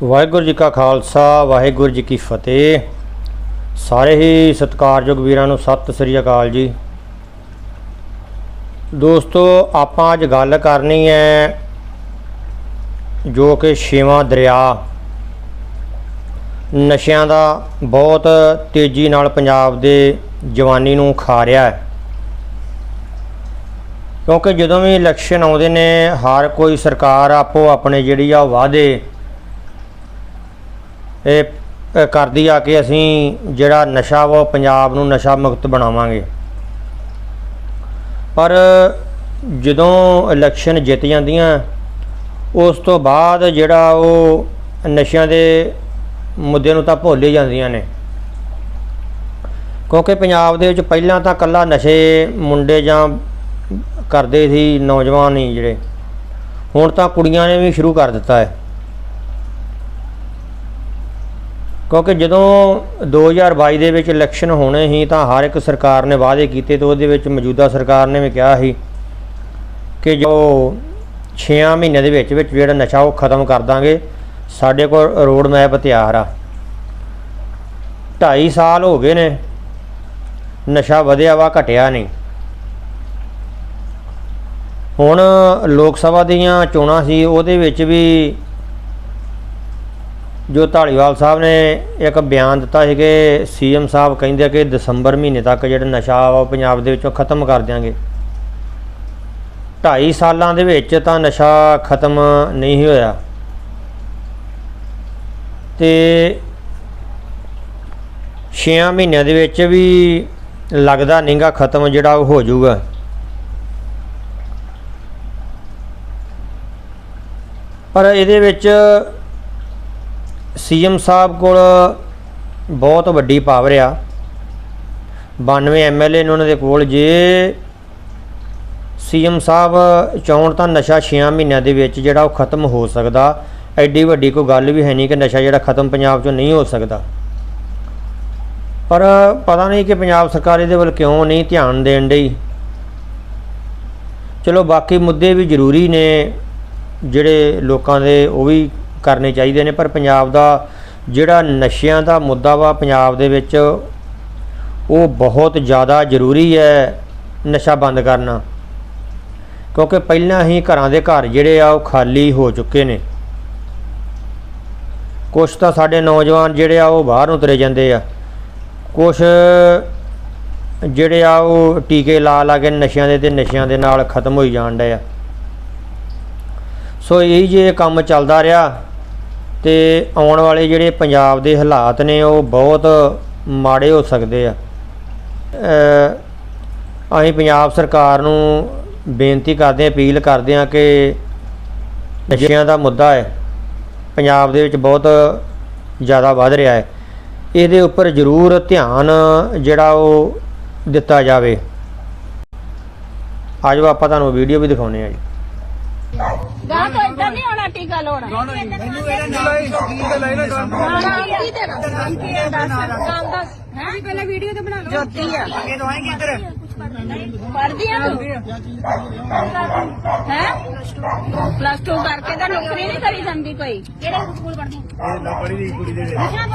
ਵਾਹਿਗੁਰੂ ਜੀ ਕਾ ਖਾਲਸਾ, ਵਾਹਿਗੁਰੂ ਜੀ ਕੀ ਫਤਿਹ। ਸਾਰੇ ਹੀ ਸਤਿਕਾਰਯੋਗ ਵੀਰਾਂ ਨੂੰ ਸਤਿ ਸ੍ਰੀ ਅਕਾਲ ਜੀ। ਦੋਸਤੋ, ਆਪਾਂ ਅੱਜ ਗੱਲ ਕਰਨੀ ਹੈ ਜੋ ਕਿ ਛੇਵਾਂ ਦਰਿਆ। ਨਸ਼ਿਆਂ ਦਾ ਬਹੁਤ ਤੇਜ਼ੀ ਨਾਲ ਪੰਜਾਬ ਦੇ ਜਵਾਨੀ ਨੂੰ ਖਾ ਰਿਹਾ ਹੈ। ਕਿਉਂਕਿ ਜਦੋਂ ਵੀ ਇਲੈਕਸ਼ਨ ਆਉਂਦੇ ਨੇ, ਹਰ ਕੋਈ ਸਰਕਾਰ ਆਪੋ ਆਪਣੇ ਜਿਹੜੀ ਆ ਵਾਅਦੇ ਇਹ ਕਰਦੀ ਆ ਕਿ ਅਸੀਂ ਜਿਹੜਾ ਨਸ਼ਾ ਵਾ ਪੰਜਾਬ ਨੂੰ ਨਸ਼ਾ ਮੁਕਤ ਬਣਾਵਾਂਗੇ। ਪਰ ਜਦੋਂ ਇਲੈਕਸ਼ਨ ਜਿੱਤ ਜਾਂਦੀਆਂ, ਉਸ ਤੋਂ ਬਾਅਦ ਜਿਹੜਾ ਉਹ ਨਸ਼ਿਆਂ ਦੇ ਮੁੱਦੇ ਨੂੰ ਤਾਂ ਭੁੱਲ ਹੀ ਜਾਂਦੀਆਂ ਨੇ। ਕਿਉਂਕਿ ਪੰਜਾਬ ਦੇ ਵਿੱਚ ਪਹਿਲਾਂ ਤਾਂ ਕੱਲਾ ਨਸ਼ੇ ਮੁੰਡੇ ਜਾਂ ਕਰਦੇ ਸੀ ਨੌਜਵਾਨ ਹੀ ਜਿਹੜੇ। ਹੁਣ ਤਾਂ ਕੁੜੀਆਂ ਨੇ ਵੀ ਸ਼ੁਰੂ ਕਰ ਦਿੱਤਾ ਹੈ। ਕਿਉਂਕਿ ਜਦੋਂ 2022 ਦੇ ਵਿੱਚ ਇਲੈਕਸ਼ਨ ਹੋਣੇ ਸੀ, ਤਾਂ ਹਰ ਇੱਕ ਸਰਕਾਰ ਨੇ ਵਾਅਦੇ ਕੀਤੇ ਤੇ ਉਹਦੇ ਵਿੱਚ ਮੌਜੂਦਾ ਸਰਕਾਰ ਨੇ ਵੀ ਕਿਹਾ ਸੀ ਕਿ ਜੋ 6 ਮਹੀਨਿਆਂ ਦੇ ਵਿੱਚ ਵਿੱਚ ਜਿਹੜਾ ਨਸ਼ਾ ਉਹ ਖਤਮ ਕਰ ਦਾਂਗੇ। ਸਾਡੇ ਕੋਲ ਰੋਡ ਮੈਪ ਤਿਆਰ ਆ। 2.5 ਸਾਲ ਹੋ ਗਏ ਨੇ, ਨਸ਼ਾ ਵਧਿਆ ਵਾ, ਘਟਿਆ ਨਹੀਂ। ਹੁਣ ਲੋਕ ਸਭਾ ਦੀਆਂ ਚੋਣਾਂ ਸੀ, ਉਹਦੇ ਵਿੱਚ ਵੀ ਜੋ ਢਾਲੀਵਾਲ ਸਾਹਿਬ ਨੇ ਇੱਕ ਬਿਆਨ ਦਿੱਤਾ ਸੀ ਕਿ ਸੀਐਮ ਸਾਹਿਬ ਕਹਿੰਦੇ ਆ ਕਿ ਦਸੰਬਰ ਮਹੀਨੇ ਤੱਕ ਜਿਹੜਾ ਨਸ਼ਾ ਵਾ ਉਹ ਪੰਜਾਬ ਦੇ ਵਿੱਚੋਂ ਖਤਮ ਕਰ ਦਿਆਂਗੇ। 2.5 ਸਾਲਾਂ ਦੇ ਵਿੱਚ ਤਾਂ ਨਸ਼ਾ ਖਤਮ ਨਹੀਂ ਹੋਇਆ। ਤੇ 6 ਮਹੀਨਿਆਂ ਦੇ ਵਿੱਚ ਵੀ ਲੱਗਦਾ ਨਹੀਂਗਾ ਖਤਮ ਜਿਹੜਾ ਉਹ ਹੋ ਜਾਊਗਾ। ਪਰ ਇਹਦੇ ਵਿੱਚ ਸੀਐਮ ਸਾਹਿਬ ਕੋਲ ਬਹੁਤ ਵੱਡੀ ਪਾਵਰ ਆ। 92 ਐਮਐਲਏ ਨੇ ਉਹਨਾਂ ਦੇ ਕੋਲ। ਜੇ ਸੀਐਮ ਸਾਹਿਬ ਚਾਹੁਣ ਤਾਂ ਨਸ਼ਾ 6 ਮਹੀਨਿਆਂ ਦੇ ਵਿੱਚ ਜਿਹੜਾ ਉਹ ਖਤਮ ਹੋ ਸਕਦਾ। ਐਡੀ ਵੱਡੀ ਕੋਈ ਗੱਲ ਵੀ ਹੈ ਨਹੀਂ ਕਿ ਨਸ਼ਾ ਜਿਹੜਾ ਖਤਮ ਪੰਜਾਬ 'ਚੋਂ ਨਹੀਂ ਹੋ ਸਕਦਾ। ਪਰ ਪਤਾ ਨਹੀਂ ਕਿ ਪੰਜਾਬ ਸਰਕਾਰ ਇਹਦੇ ਵੱਲ ਕਿਉਂ ਨਹੀਂ ਧਿਆਨ ਦੇਣ ਡਈ। ਚਲੋ ਬਾਕੀ ਮੁੱਦੇ ਵੀ ਜ਼ਰੂਰੀ ਨੇ। ਜਿਹੜੇ ਲੋਕਾਂ ਦੇ ਉਹ ਵੀ ਕਰਨੇ ਚਾਹੀਦੇ ਨੇ, ਪਰ ਪੰਜਾਬ ਦਾ ਜਿਹੜਾ ਨਸ਼ਿਆਂ ਦਾ ਮੁੱਦਾ ਵਾ ਪੰਜਾਬ ਦੇ ਵਿੱਚ, ਉਹ ਬਹੁਤ ਜ਼ਿਆਦਾ ਜ਼ਰੂਰੀ ਹੈ ਨਸ਼ਾ ਬੰਦ ਕਰਨਾ। ਕਿਉਂਕਿ ਪਹਿਲਾਂ ਹੀ ਘਰਾਂ ਦੇ ਘਰ ਜਿਹੜੇ ਆ, ਉਹ ਖਾਲੀ ਹੋ ਚੁੱਕੇ ਨੇ। ਕੁਛ ਤਾਂ ਸਾਡੇ ਨੌਜਵਾਨ ਜਿਹੜੇ ਆ, ਉਹ ਬਾਹਰ ਨੂੰ ਤੁਰੇ ਜਾਂਦੇ ਆ। ਕੁਛ ਜਿਹੜੇ ਆ, ਉਹ ਟੀਕੇ ਲਾ ਲਾ ਕੇ ਨਸ਼ਿਆਂ ਦੇ ਤੇ ਨਸ਼ਿਆਂ ਦੇ ਨਾਲ ਖਤਮ ਹੋਈ ਜਾਣ ਡਏ ਆ। ਸੋ ਇਹ ਜੇ ਕੰਮ ਚੱਲਦਾ ਰਿਹਾ ਤੇ ਆਉਣ ਵਾਲੇ ਜਿਹੜੇ ਪੰਜਾਬ ਦੇ ਹਾਲਾਤ ਨੇ, ਉਹ ਬਹੁਤ ਮਾੜੇ ਹੋ ਸਕਦੇ ਆ। ਅਸੀਂ ਪੰਜਾਬ ਸਰਕਾਰ ਨੂੰ ਬੇਨਤੀ ਕਰਦੇ ਹਾਂ, ਅਪੀਲ ਕਰਦੇ ਹਾਂ ਕਿ ਨਸ਼ਿਆਂ ਦਾ ਮੁੱਦਾ ਹੈ। ਪੰਜਾਬ ਦੇ ਵਿੱਚ ਬਹੁਤ ਜ਼ਿਆਦਾ ਵੱਧ ਰਿਹਾ ਹੈ। ਇਹਦੇ ਉੱਪਰ ਜ਼ਰੂਰ ਧਿਆਨ ਜਿਹੜਾ ਉਹ ਦਿੱਤਾ ਜਾਵੇ। ਆਜੋ ਆਪਾਂ ਤੁਹਾਨੂੰ ਵੀਡੀਓ ਵੀ ਦਿਖਾਉਨੇ ਆ ਜੀ। ਗਾਂ ਤੋਂ ਇੱਦਾਂ ਨਹੀਂ ਹੋਣਾ ਟੀਕਾ ਲਾਉਣਾ ਮੈਨੂੰ ਇਹਦਾ ਨਾਮ ਕੀ ਤੇ ਲੈਣਾ ਕੰਮ ਨਾਮ ਕੀ ਤੇਰਾ ਨਾਮ ਕੀ ਹੈ ਦੱਸ ਨਾਮ ਦੱਸ ਹੈ ਪਹਿਲਾਂ ਵੀਡੀਓ ਤੇ ਬਣਾ ਲਓ ਜੋਤੀ ਆ ਇਹ ਤੋਂ ਆਏਗੀ ਇੱਧਰ ਪੜ੍ਹਦੀ ਆ ਤੂੰ ਹੈ ਪਲੱਸ 2 ਕਰਕੇ ਤਾਂ ਨੌਕਰੀ ਨਹੀਂ ਕਰੀ ਜਾਂਦੀ ਕੋਈ ਕਿਹੜੇ ਸਕੂਲ ਪੜ੍ਹਦੀ ਇਹ ਨਾ ਪੜੀ ਦੀ ਕੁੜੀ ਦੇ ਅੱਛਾ